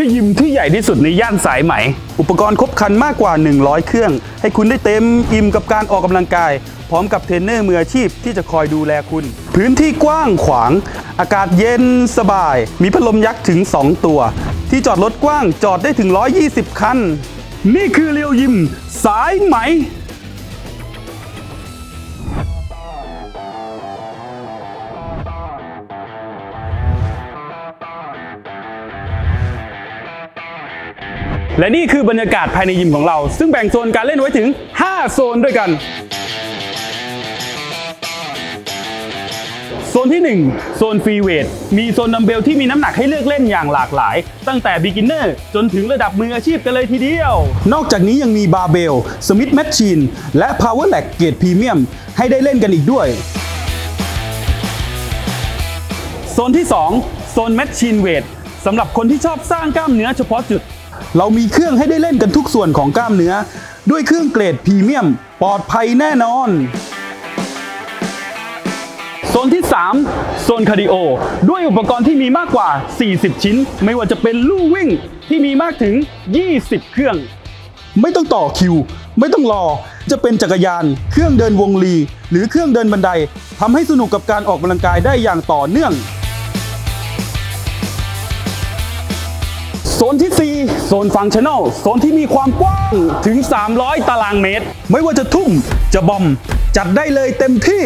คือยิมที่ใหญ่ที่สุดในย่านสายไหม อุปกรณ์ครบครันมากกว่า 100 เครื่อง ให้คุณได้เต็มอิ่มกับการออกกำลังกาย พร้อมกับเทรนเนอร์มืออาชีพที่จะคอยดูแลคุณ พื้นที่กว้างขวาง อากาศเย็นสบาย มีพัดลมยักษ์ถึง 2 ตัว ที่จอดรถกว้างจอดได้ถึง 120 คัน นี่คือเรียวยิมสายไหม และนี่คือบรรยากาศภายในยิมของเรา ซึ่งแบ่งโซนการเล่นไว้ถึง 5 โซนด้วยกัน โซนที่ 1 โซนฟรีเวท มีโซนดัมเบลที่มีน้ำหนักให้เลือกเล่นอย่างหลากหลาย ตั้งแต่ beginner จนถึงระดับมืออาชีพกันเลยทีเดียว นอกจากนี้ยังมีบาร์เบล สมิธแมชชีน และ Power l a g เกรดพรีเมียมให้ได้เล่นกันอีกด้วย โซนที่ 2 โซนแมชชีนเวทสำหรับคนที่ชอบสร้างกล้ามเนื้อเฉพาะจุด เรามีเครื่องให้ได้เล่นกันทุกส่วนของกล้ามเนื้อ ด้วยเครื่องเกรดพรีเมียม ปลอดภัยแน่นอนโซนที่ 3 โซนคาร์ดิโอ ด้วยอุปกรณ์ที่มีมากกว่า 40 ชิ้น ไม่ว่าจะเป็นลู่วิ่งที่มีมากถึง 20 เครื่อง ไม่ต้องต่อคิว ไม่ต้องรอ จะเป็นจักรยาน เครื่องเดินวงลี หรือเครื่องเดินบันไดทำให้สนุกกับการออกกำลังกายได้อย่างต่อเนื่อง โซนที่ 4 โซนฟังชั่น a ลโซนที่มีความกว้างถึง 300 ตารางเมตร ไม่ว่าจะทุ่มจะบอม จัดได้เลยเต็มที่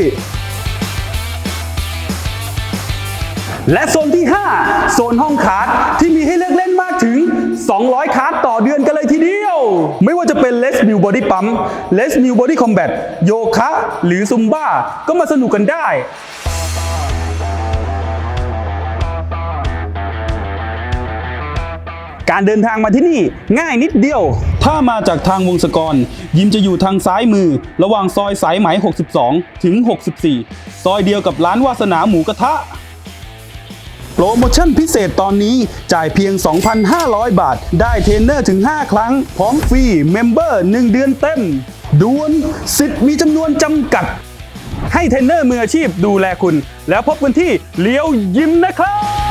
และโซนที่ 5 โซนห้องคาร์ดที่มีให้เลือกเล่นมากถึง 200 คาร์ดต่อเดือนกันเลยทีเดียว ไม่ว่าจะเป็น Les New Body Pump Les New Body Combat โยคะ หรือซุมบ้าก็มาสนุกกันได้ การเดินทางมาที่นี่ง่ายนิดเดียว ถ้ามาจากทางวงศกร ยิมจะอยู่ทางซ้ายมือ ระหว่างซอยสายไหม 62 ถึง 64 ซอยเดียวกับร้านวาสนาหมูกระทะ โปรโมชั่นพิเศษตอนนี้จ่ายเพียง 2,500 บาท ได้เทรนเนอร์ถึง 5 ครั้ง พร้อมฟรีเมมเบอร์ 1 เดือนเต็มด่วนสิทธิ์มีจำนวนจำกัด ให้เทรนเนอร์มืออาชีพดูแลคุณ แล้วพบกันที่เลี้ยวยิมนะครับ